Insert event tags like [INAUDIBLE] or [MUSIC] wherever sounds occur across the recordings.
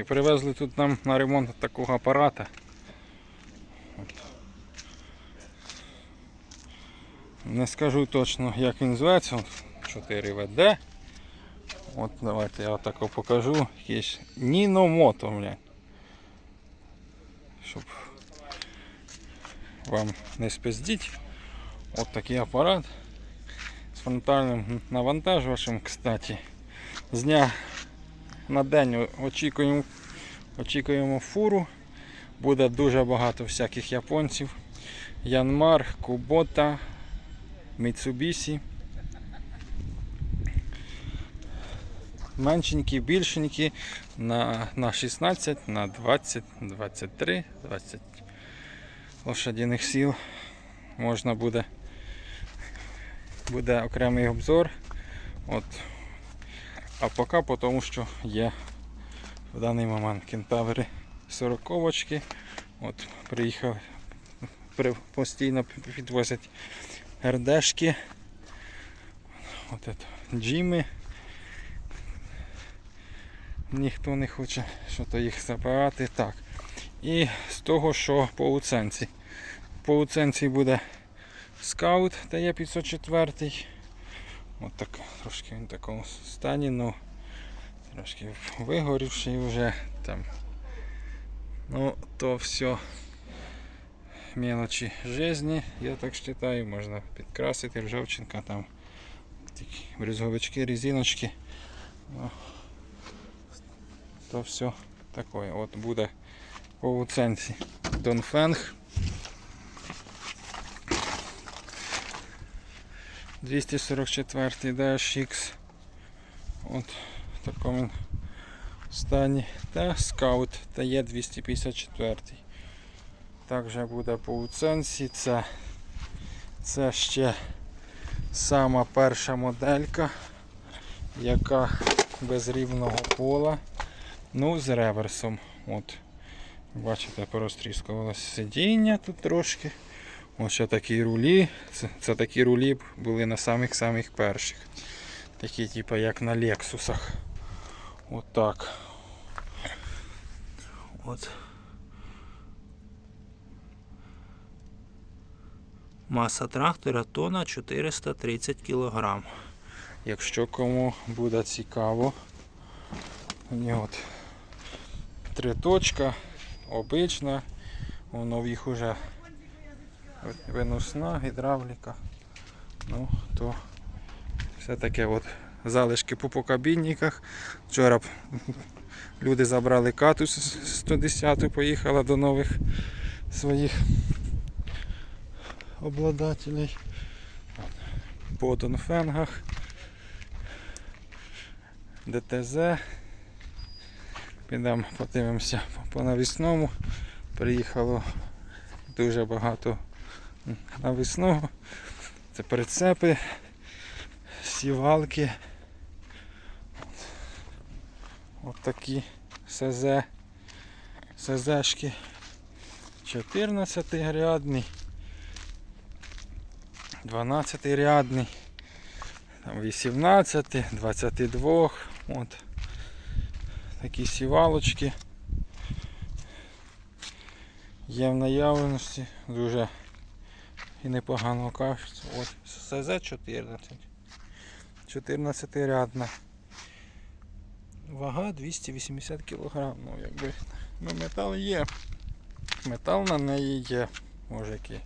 І Привезли тут нам на ремонт такого апарата. Не скажу точно, як він зветься. От 4 ВД. От давайте я отако покажу. Якийсь Ніно Мото, блядь. Щоб вам не спиздіть. От такий апарат з фронтальним навантажувачем, кстати. З дня на день очікуємо, очікуємо фуру. Буде дуже багато всяких японців. Янмар, Кубота, Mitsubishi. Меншенькі, більшенькі на, на 16, на 20, 23, 20 лошадіних сіл. Можна буде, буде окремий обзор. От. А поки по тому, що є в даний момент кентаври 40 очки. От приїхав, при, постійно підвозять РДшки. От это, джими. Ніхто не хоче що то їх забирати. Так. І з того, що по уценці. По уценці буде скаут дає 504. От так, трошки він в такому стані, ну трошки вигорівший вже там. Ну, то все мелочі жизни, я так вважаю, можна підкрасити ржавчинка там. Такі брюзговички, резиночки. Ну, то все таке. От буде по уценці Донфенг. 244 DHX. От в такому стані. Та скаут та є 254. Також буде по уценці. Це, це ще сама перша моделька, яка без рівного пола. Ну, з реверсом. От. Бачите, порозтріскувалося сидіння тут трошки. Ось ще такі рулі. Це, це такі рулі були на самих-самих перших. Такі, типу, як на Лексусах. От так. От. Маса трактора тона 430 кг. Якщо кому буде цікаво, от три точка, обична, у нових уже виносна, гідравліка. Ну, то все таке от залишки по покабінниках. Вчора люди забрали кату з 110 поїхала до нових своїх обладателей. По Донфенгах. ДТЗ. Підемо подивимося по навісному. Приїхало дуже багато навісного. Це прицепи, сівалки. От такі СЗ. СЗшки. 14 рядний. 12 рядний. Там 18, 22. От такі сівалочки. Є в наявності дуже і непогано кажуть. От СЗ 14. 14 рядна. Вага 280 кг. Ну якби ну, метал є. Метал на неї є. Може який.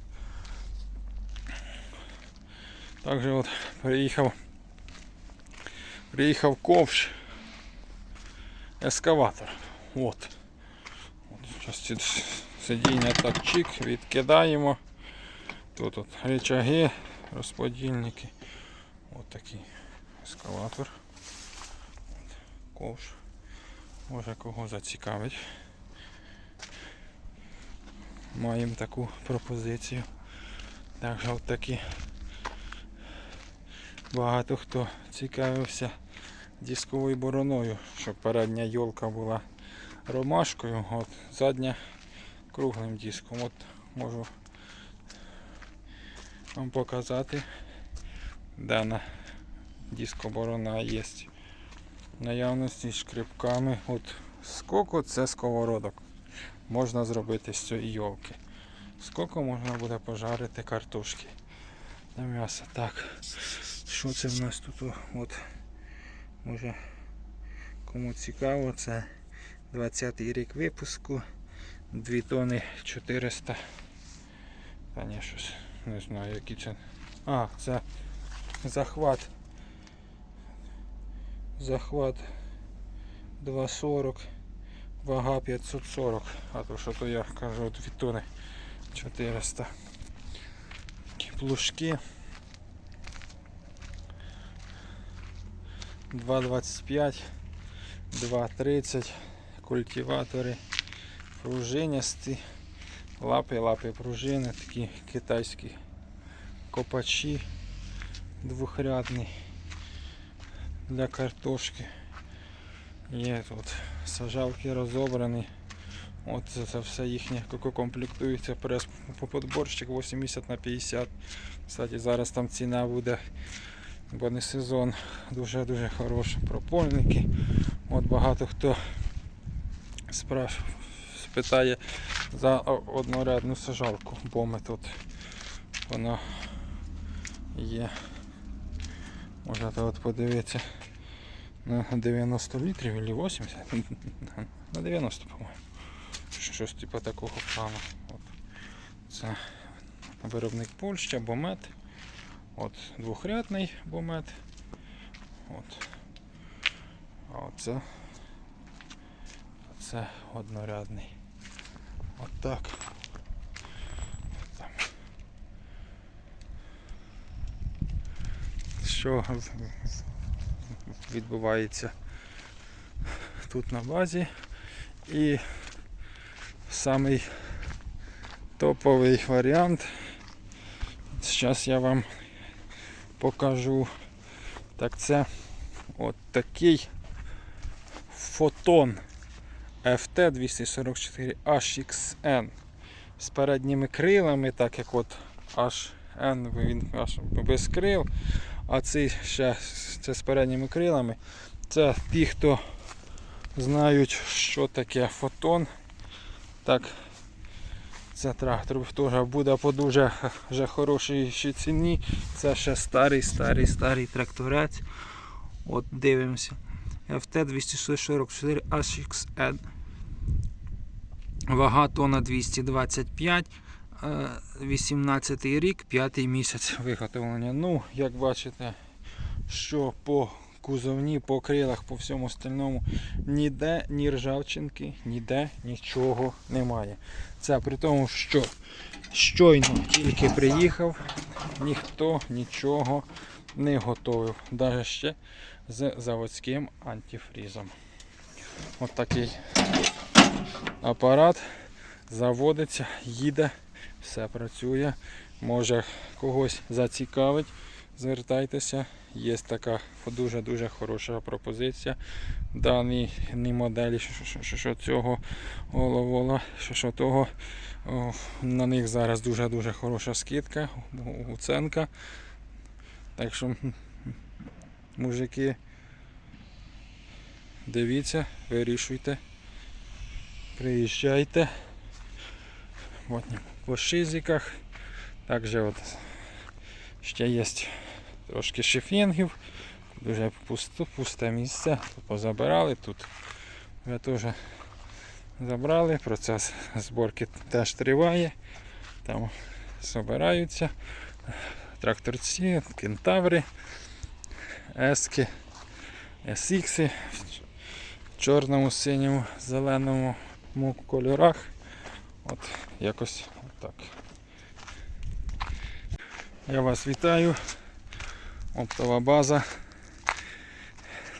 Також от приїхав. Приїхав ковш. Ескаватор. От. От часті сидіння так чик, відкидаємо. Тут от речаги, розподільники. От такий ескаватор. От, ковш. Може кого зацікавить. Маємо таку пропозицію. Також от такі багато хто цікавився дисковою бороною, щоб передня йолка була ромашкою, от задня круглим диском. От можу вам показати, дана дискоборона є наявності з шкрипками. От Скільки це сковородок можна зробити з цієї йолки? Скільки можна буде пожарити картошки на м'ясо? Так. Що це в нас тут? От, може, кому цікаво, це 20-й рік випуску. 2 тони 400. Та ні, щось не знаю, які це. А, це захват. Захват 2,40, вага 540, а то що то я кажу 2 тони 400. Такі Плужки 2,25, 2,30, культиватори, пружиністі, лапи, лапи пружини, такі китайські копачі двохрядні для картошки. Є тут сажалки розобрані. От це, все їхнє ко- комплектується прес по подборщик 80 на 50. Кстати, зараз там ціна буде, бо не сезон. Дуже-дуже хороші пропольники. От багато хто спраш... спитає за однорядну сажалку, бо тут вона є. Можете от подивитися на 90 літрів або 80. [LAUGHS] На 90, по-моєму. Щось типу такого плану. От. Це виробник Польща, бомет. От двохрядний бомет. От. А оце це однорядний. От так. Там. Що відбувається тут на базі. І самий топовий варіант. Зараз я вам покажу. Так це от такий фотон FT 244 HXN з передніми крилами, так як от HN він аж без крил, а цей ще це з передніми крилами. Це ті, хто знають, що таке фотон. Так, це трактор теж буде по дуже вже хорошій ціні. Це ще старий, старий, старий тракторець. От дивимося. FT 244 HXN. Вага тона 225. е, 18 рік, 5 місяць [LAUGHS] виготовлення. Ну, як бачите, що по кузовні, по крилах, по всьому остальному ніде ні ржавчинки, ніде нічого немає. Це при тому, що щойно тільки приїхав, ніхто нічого не готовив, навіть ще з заводським антифрізом. От такий апарат заводиться, їде, все працює. Може когось зацікавить, звертайтеся. Є така дуже-дуже хороша пропозиція. Даній моделі, що, що, що, цього головола, що, що того. О, на них зараз дуже-дуже хороша скидка, уценка. Так що, мужики, дивіться, вирішуйте, приїжджайте. От по шизиках. Також от ще є трошки шифінгів. Дуже пусто, пусте місце. Позабирали тут. Вже теж забрали. Процес зборки теж триває. Там збираються тракторці, кентаври, ески, SX в чорному, синьому, зеленому му- кольорах. От якось так. Я вас вітаю. Оптова база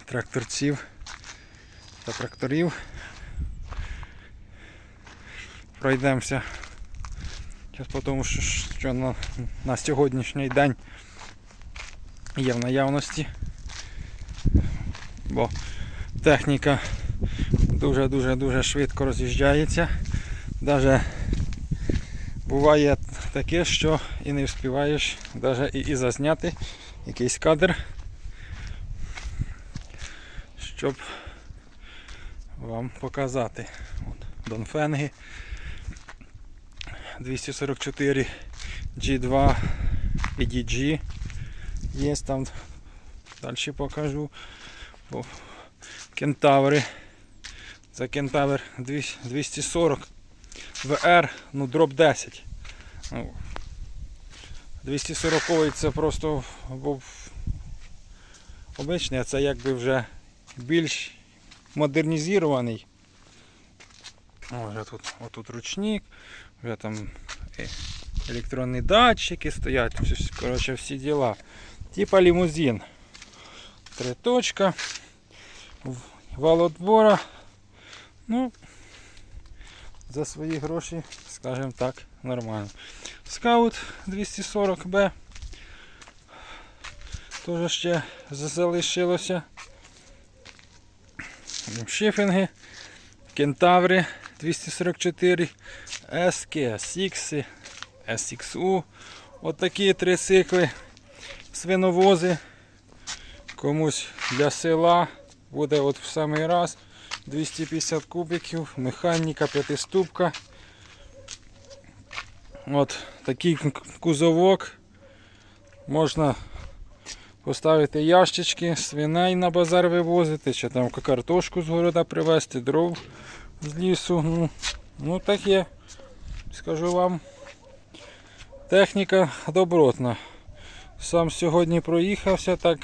тракторців та тракторів. Пройдемося. Зараз по тому, що, що на, на сьогоднішній день є в наявності. Бо техніка дуже-дуже-дуже швидко роз'їжджається. Навіть буває таке, що і не встигаєш навіть і, і зазняти якийсь кадр, щоб вам показати. От, Донфенги 244 G2 і DG. Є там. Далі покажу. Кентаври. Це кентавр 240 VR, ну дроп 10. Ну, 240 це просто був обичний, а це якби вже більш модернізований. Вже тут, отут ручник, вже там електронні датчики стоять, коротше всі діла. Типа лімузин. Три точка. Вал отбора. Ну, за свої гроші, скажімо так, нормально. Скаут 240B. Теж ще залишилося. Шифінги, кентаври 244, СК, Сікси, SXU. Отакі три цикли. Свиновози. Комусь для села буде от в самий раз. 250 кубиків, механіка, п'ятиступка. От такий кузовок. Можна поставити ящички, свиней на базар вивозити, чи там картошку з города привезти, дров з лісу. Ну, ну так є. Скажу вам. Техніка добротна. Сам сьогодні проїхався, так,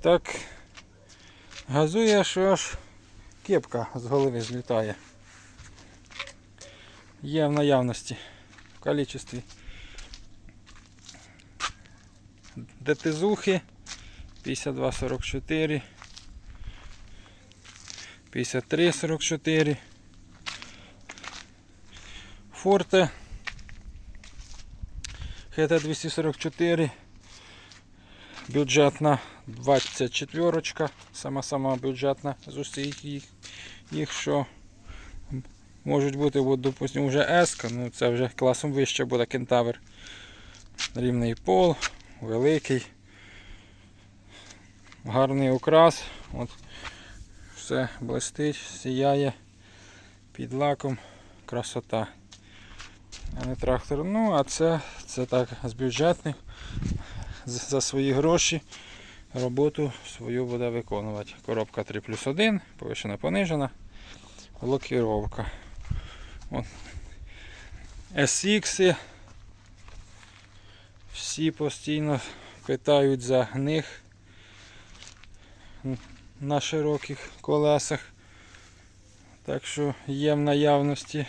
так газує, що аж кепка з голови злітає. Є в наявності в кількості. ДТЗухи 5244 5344 Форте ХТ 244 бюджетна 24 сама сама бюджетна з усіх їх, їх що можуть бути, от, допустимо, вже S, ну це вже класом вище буде кентавр. Рівний пол, великий, гарний окрас. От, все блистить, сіяє під лаком, красота. А не трактор. Ну, а це, це так з бюджетних. За свої гроші роботу свою буде виконувати. Коробка 3 плюс 1, повишена понижена, блокіровка. SX. Всі постійно питають за них на широких колесах. Так що є в наявності.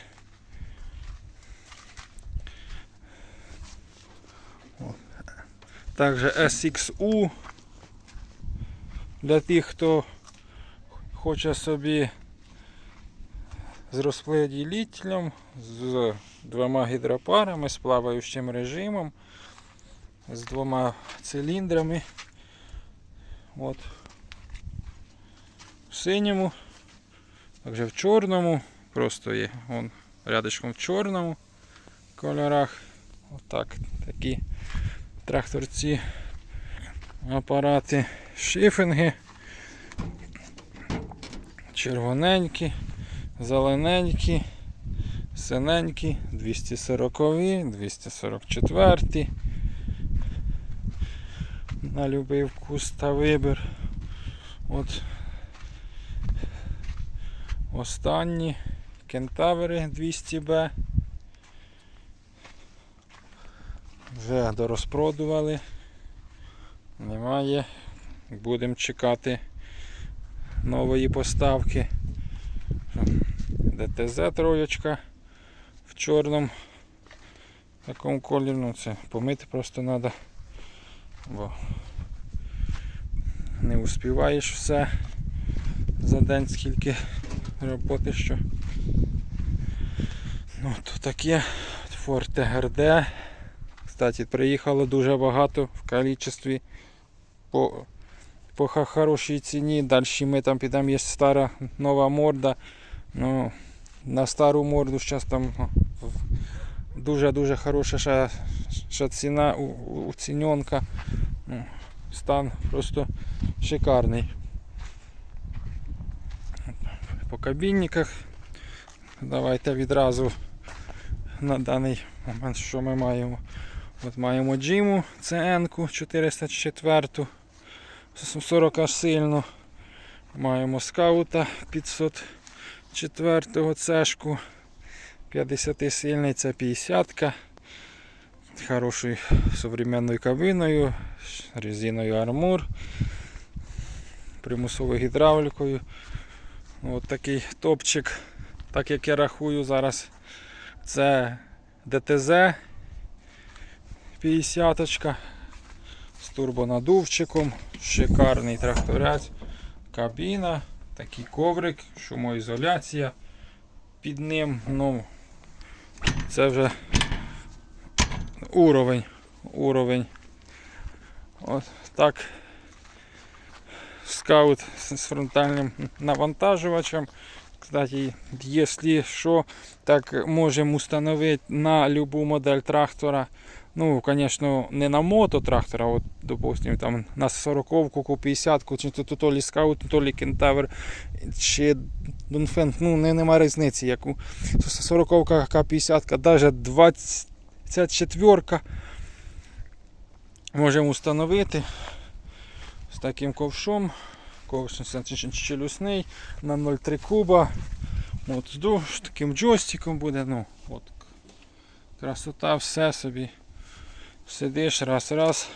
Також SXU для тих, хто хоче собі з розподілителем, з двома гідропарами, з плаваючим режимом, з двома циліндрами. От. В синьому, також в чорному, просто є вон, рядочком в чорному кольорах. Отак такі тракторці, апарати, шифінги, червоненькі, зелененькі, синенькі, 240, 244. На любий вкус та вибір. От останні кентавери 200Б. Вже дорозпродували. Немає. Будемо чекати нової поставки. ДТЗ троєчка в чорному такому кольорі. Ну, це помити просто треба. Бо не успіваєш все за день скільки роботи що. Ну, то таке Форте ГРД. Кстати, приїхало дуже багато в кількості по, по хорошій ціні. Далі ми там підемо, є стара нова морда. Ну, на стару морду зараз там дуже-дуже хороша ще, ще ціна у, у, уціненка. Ну, стан просто шикарний. по кабінниках. Давайте відразу на даний момент, що ми маємо. От маємо джиму CN 404 40 сильну. Маємо скаута 504 цешку. 50 сильний, це 50 -ка. Хорошою современною кабиною, резиною армур, примусовою гідравлікою. От такий топчик, так як я рахую зараз, це ДТЗ 50 з турбонадувчиком, шикарний тракторець, кабіна, такий коврик, шумоізоляція під ним. Ну, це вже уровень. уровень. От так. Скаут з фронтальним навантажувачем. Кстати, якщо що, так можемо встановити на любу модель трактора. Ну, звісно, не на мототрактора, от, допустим, там на 40-ку, 50-ку, чи то, то, то лі скаут, то лі кентавр, чи Дунфен, ну не, нема різниці, яку 40-ка, К50, навіть 24 ка можемо встановити з таким ковшом. Ковш челюсний на 0,3 куба. От здовж таким джойстиком буде. Ну, от. Красота, все собі. Сидиш раз, раз.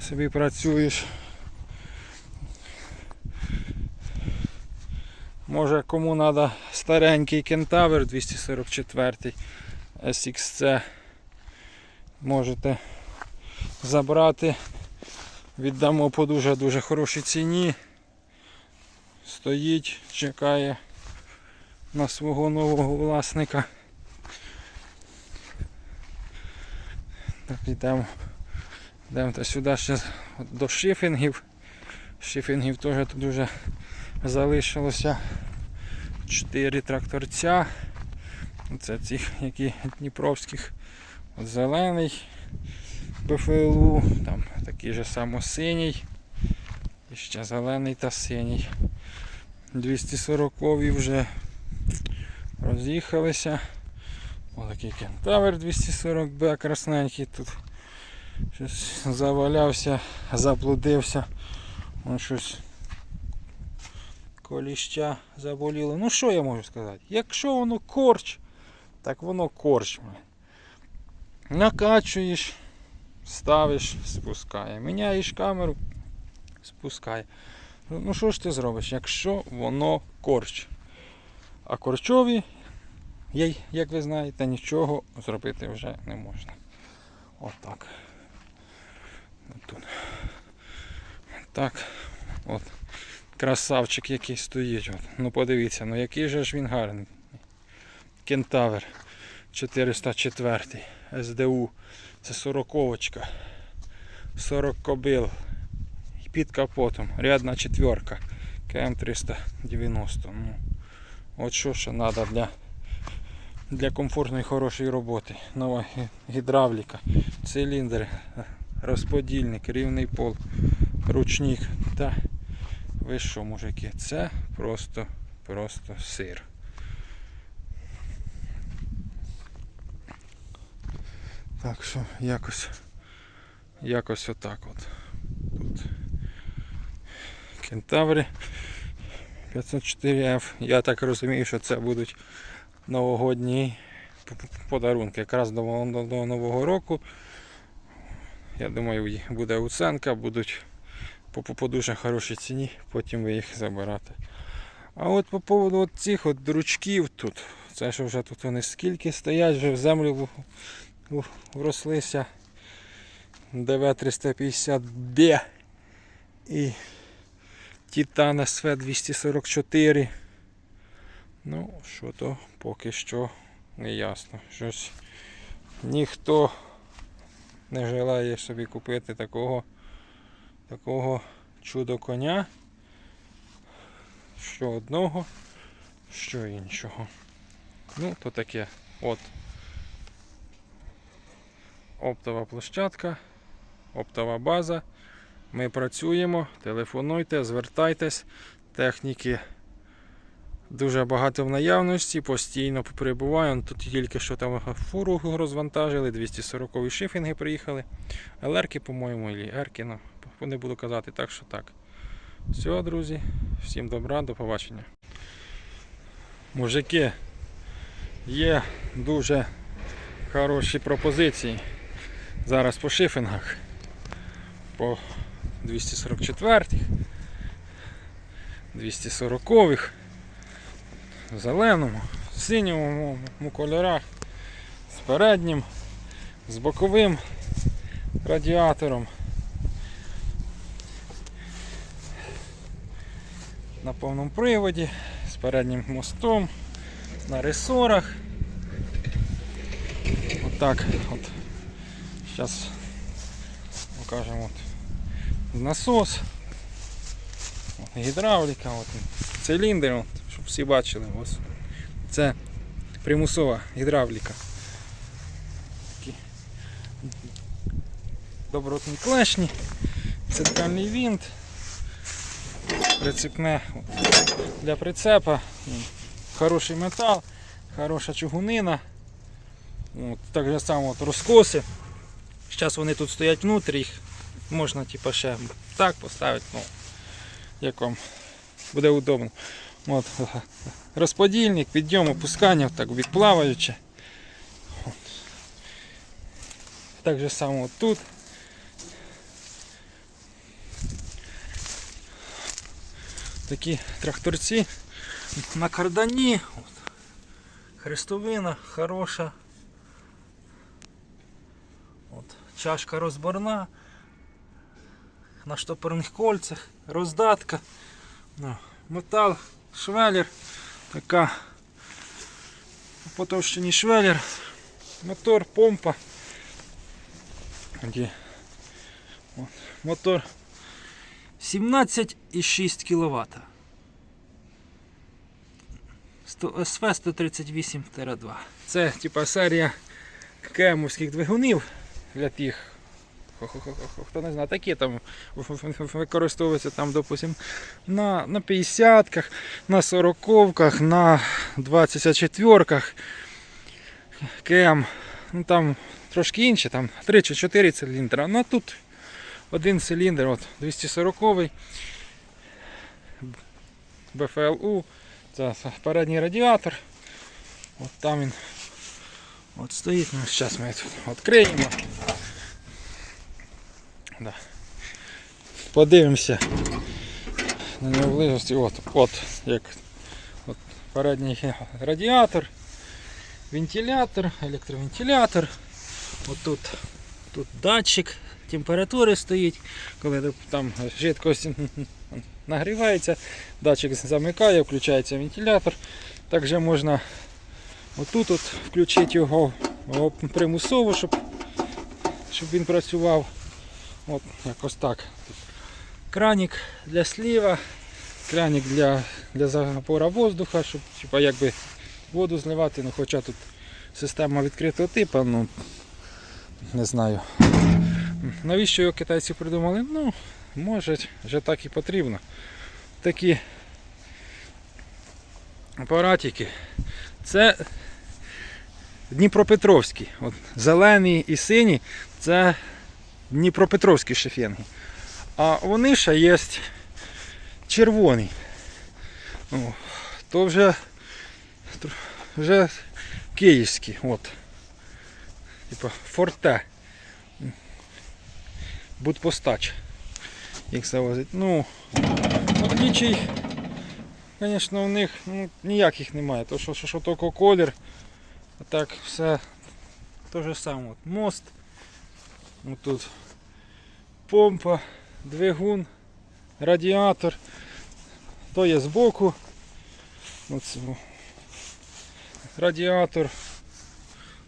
Собі працюєш. Може кому треба старенький кентавр 244 SXC. Можете забрати. Віддамо по дуже-дуже хорошій ціні. Стоїть, чекає на свого нового власника. Так, йдемо. Йдемо та сюди ще до шифінгів. Шифінгів теж тут дуже залишилося 4 тракторця. Це цих які дніпровських От зелений БФЛУ, там такий же само синій. І ще зелений та синій. 240 вже роз'їхалися. Отакий кентавр 240Б красненький тут. Щось завалявся, заблудився. Вон щось коліща заболіло. Ну що я можу сказати? Якщо воно корч, так воно корч. Накачуєш, ставиш, спускає. Міняєш камеру, спускає. Ну, що ж ти зробиш, якщо воно корч? А корчові, є- як ви знаєте, нічого зробити вже не можна. Отак. От. Так. От. Красавчик який стоїть. От. Ну подивіться, ну який же ж він гарний. Кентавр 404 СДУ. Це 40 -очка. 40 кобил. Під капотом. Рядна четверка. КМ 390. Ну, от що ще треба для, для комфортної хорошої роботи. Нова гідравліка, циліндр, розподільник, рівний пол, ручник. Та ви що, мужики, це просто, просто сир. Так що якось, якось отак от. Тут. Кентаври 504F. Я так розумію, що це будуть новогодні подарунки. Якраз до, до, Нового року. Я думаю, буде уценка, будуть по, дуже хорошій ціні, потім ви їх забирати. А от по поводу от цих от дручків тут, це що вже тут вони скільки стоять, вже в землю врослися. ДВ-350B і Titan SV244. Ну, що то поки що не ясно. Щось ніхто не желає собі купити такого, такого чудо коня. Що одного, що іншого. Ну, то таке. От. Оптова площадка, оптова база. Ми працюємо, телефонуйте, звертайтесь. Техніки дуже багато в наявності, постійно перебуваю. Тут тільки що там фуру розвантажили, 240 шифінги приїхали. Елерки, по-моєму, і ерки, ну, не буду казати, так що так. Все, друзі, всім добра, до побачення. Мужики, є дуже хороші пропозиції. Зараз по шифінгах. По 244 240-х, зеленому, синьому кольорах, з переднім, з боковим радіатором. На повному приводі, з переднім мостом, на ресорах. Отак от. Зараз покажемо от насос. От, гідравліка, от, циліндр, от, всі бачили. Ось. Це примусова гідравліка. Такі добротні клешні, центральний винт, прицепне для прицепа, хороший метал, хороша чугунина. От, так же само от, розкоси. Зараз вони тут стоять внутрі, їх можна типу, ще так поставити, ну, як вам буде удобно. От, розподільник, підйом, опускання, так відплаваюче. От. Так же само от тут. Такі тракторці на кардані. От. Хрестовина хороша. От. Чашка розборна. На штопорних кольцях, роздатка. Ну, метал, Швелер, така потовщений швелер, мотор, помпа. Мотор 17,6 кВт. СВ 138-2. Це типа серія кемовських двигунів для тих. Хто не знає, такі там використовуються там, допустим, на, на 50-ках, на 40-ках, на 24-ках. КМ. Ну там трошки інші, там 3 чи 4 циліндра. Ну тут один циліндр, от 240-й БФЛУ. Це передній радіатор. От там він от стоїть. Ну, зараз ми тут відкриємо. Да. Подивимося на нього. От, от, як от передній радіатор, вентилятор, електровентилятор. От тут, тут датчик температури стоїть, коли там жидкость [LAUGHS] нагрівається, датчик замикає, включається вентилятор. Також можна отут от включити його примусово, щоб, щоб він працював. От якось так. Кранік для сліва, кранік для, для запора воздуха, щоб типа, якби воду зливати, ну хоча тут система відкритого типу, ну не знаю. Навіщо його китайці придумали? Ну, може, вже так і потрібно. Такі апаратики. Це Дніпропетровські. От, зелені і сині це Дніпропетровські шефенги. А вони ще є червоний. О, то вже, вже київські. От. Типа форте. Будпостач. Їх завозить. Ну, отличий, звісно, у них ну, ніяких немає. То що, що, що тільки колір. А так все те же саме. От мост. Тут помпа, двигун, радіатор. То є збоку. От, радіатор.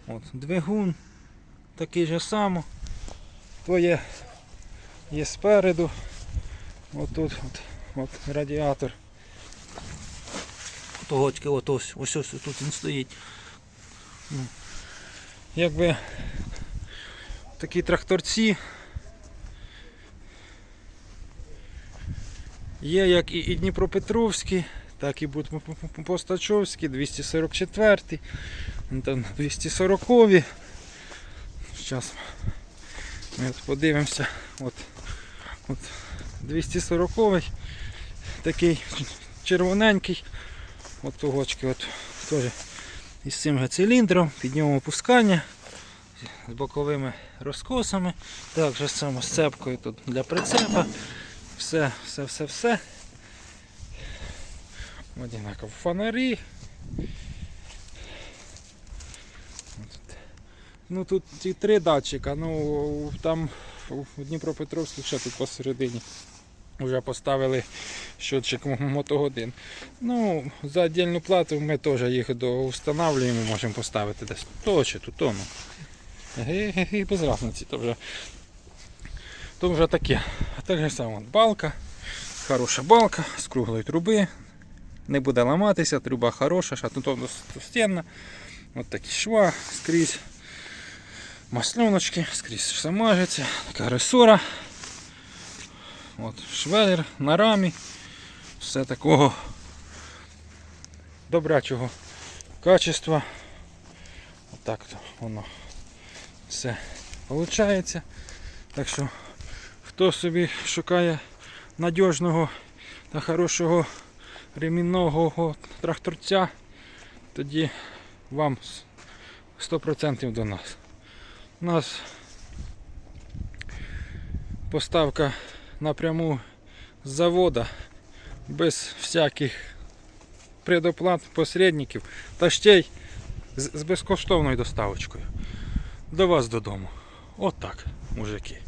От, двигун. Такий же само. То є, є спереду. От тут от, от радіатор. Тогочки, от ось, ось ось тут він стоїть. Ну, Якби такі тракторці. Є як і, Дніпропетровські, так і Постачовські, 244, ну, там 240. Зараз ми от подивимося. От, от 240 такий червоненький. От тогочки от теж із цим циліндром, під нього опускання з боковими розкосами. Так же само з цепкою тут для прицепа. Все, все, все, все. Одинаково фонарі. Ну тут ці три датчика, ну там у Дніпропетровських ще тут посередині. Вже поставили щотчик мотогодин. Ну, за віддільну плату ми теж їх доустанавлюємо, можемо поставити десь то чи тут, ну. Ге-ге-ге, без разниці, то вже, то вже таке. А так же само, балка, хороша балка з круглої труби. Не буде ламатися, труба хороша, шатунстенна. От такі шва скрізь. Маслюночки, скрізь все мажеться, така ресора. От, швелер на рамі. Все такого добрячого качества. Отак то воно все виходить. Так що, хто собі шукає надіжного та хорошого ремінного тракторця, тоді вам 100% до нас. У нас поставка напряму з завода без всяких предоплат посередників та ще й з, безкоштовною доставочкою до вас додому. Отак, мужики.